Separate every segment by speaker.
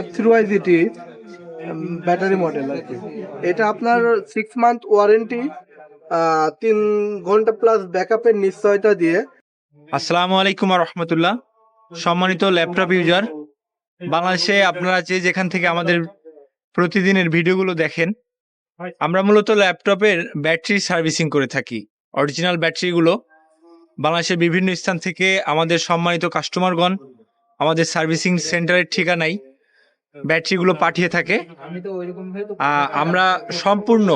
Speaker 1: F three Y GT battery model আর কি। এটা আপনার সিক্স মান্থ ওয়ারেন্টি তিন ঘণ্টা প্লাস ব্যাকআপের নিশ্চয়তা দিয়ে।
Speaker 2: আসসালামু আলাইকুম রহমতুল্লাহ। সম্মানিত ল্যাপটপ ইউজার বাংলাদেশে আপনারা যে যেখান থেকে আমাদের প্রতিদিনের ভিডিওগুলো দেখেন, আমরা মূলত ল্যাপটপের ব্যাটারি সার্ভিসিং করে থাকি অরিজিনাল ব্যাটারিগুলো বাংলাদেশের বিভিন্ন স্থান থেকে আমাদের সম্মানিত কাস্টমারগণ আমাদের সার্ভিসিং সেন্টারের ঠিকানায় ব্যাটারিগুলো পাঠিয়ে থাকে। আমরা সম্পূর্ণ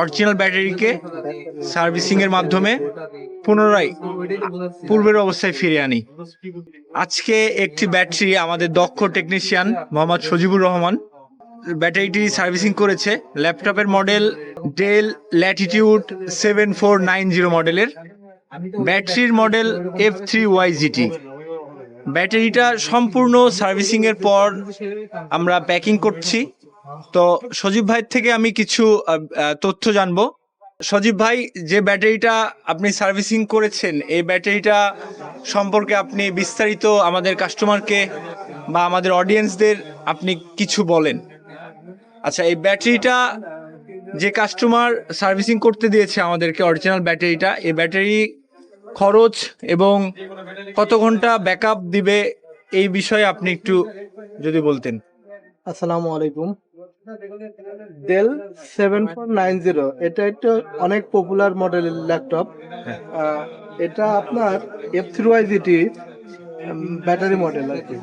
Speaker 2: অরিজিনাল ব্যাটারিকে সার্ভিসিংয়ের মাধ্যমে পুনরায় পূর্বের অবস্থায় ফিরে আনি। আজকে একটি ব্যাটারি আমাদের দক্ষ টেকনিশিয়ান মোহাম্মদ সজিবুর রহমান ব্যাটারিটি সার্ভিসিং করেছে। ল্যাপটপের model Dell Latitude seven four nine zero মডেলের ব্যাটারির model F three Y GT ব্যাটারিটা সম্পূর্ণ সার্ভিসিং এর পর আমরা প্যাকিং করছি। তো সজীব ভাইয়ের থেকে আমি কিছু তথ্য জানব। সজীব ভাই, যে ব্যাটারিটা আপনি সার্ভিসিং করেছেন, এই ব্যাটারিটা সম্পর্কে আপনি বিস্তারিত আমাদের কাস্টমারকে বা আমাদের অডিয়েন্সদের আপনি কিছু বলেন। আচ্ছা এই ব্যাটারিটা যে কাস্টমার সার্ভিসিং করতে দিয়েছে আমাদেরকে, অরিজিনাল ব্যাটারিটা, এই ব্যাটারি খরচ এবং কত ঘণ্টা ব্যাকআপ দিবে এই বিষয়ে আপনি একটু যদি বলতেন।
Speaker 1: আসসালামু আলাইকুম। Dell seven four nine zero এটা একটা অনেক পপুলার মডেলের ল্যাপটপ এটা আপনার F three Y GT battery model আর কি।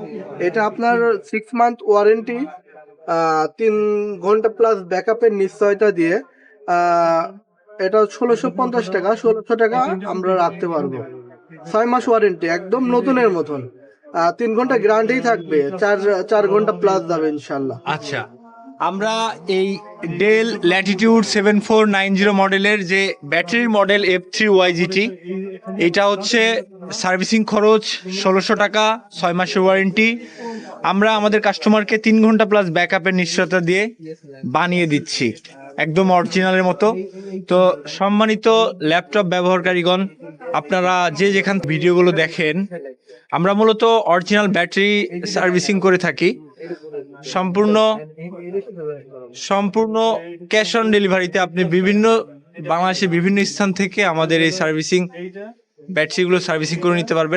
Speaker 1: এটা আপনার সিক্স মান্থ ওয়ারেন্টি তিন ঘণ্টা প্লাস ব্যাকআপের নিশ্চয়তা দিয়ে এটা ষোলোশো পঞ্চাশ টাকা, ষোলোশো টাকা আমরা রাখতে পারব। ছয় মাস ওয়ারেন্টি, একদম নতুনের মতন। তিন ঘণ্টা গ্যারান্টি থাকবে, চার চার ঘণ্টা প্লাস যাবে ইনশাল্লাহ।
Speaker 2: আচ্ছা আমরা এই Dell Latitude seven four nine zero মডেলের যে battery model F three Y GT এটা হচ্ছে সার্ভিসিং খরচ ষোলোশো টাকা, ছয় মাসের ওয়ারেন্টি আমরা আমাদের কাস্টমারকে তিন ঘণ্টা প্লাস ব্যাকআপের নিশ্চয়তা দিয়ে বানিয়ে দিচ্ছি। একদম অরিজিনালের মতো। তো সম্মানিত ল্যাপটপ ব্যবহারকারীগণ, আপনারা যে যেখান ভিডিওগুলো দেখেন, আমরা মূলত অরিজিনাল ব্যাটারি সার্ভিসিং করে থাকি। সম্পূর্ণ সম্পূর্ণ ক্যাশ অন ডেলিভারিতে আপনি বিভিন্ন, বাংলাদেশের বিভিন্ন স্থান থেকে আমাদের এই সার্ভিসিং ব্যাটারিগুলো সার্ভিসিং করে নিতে পারবেন।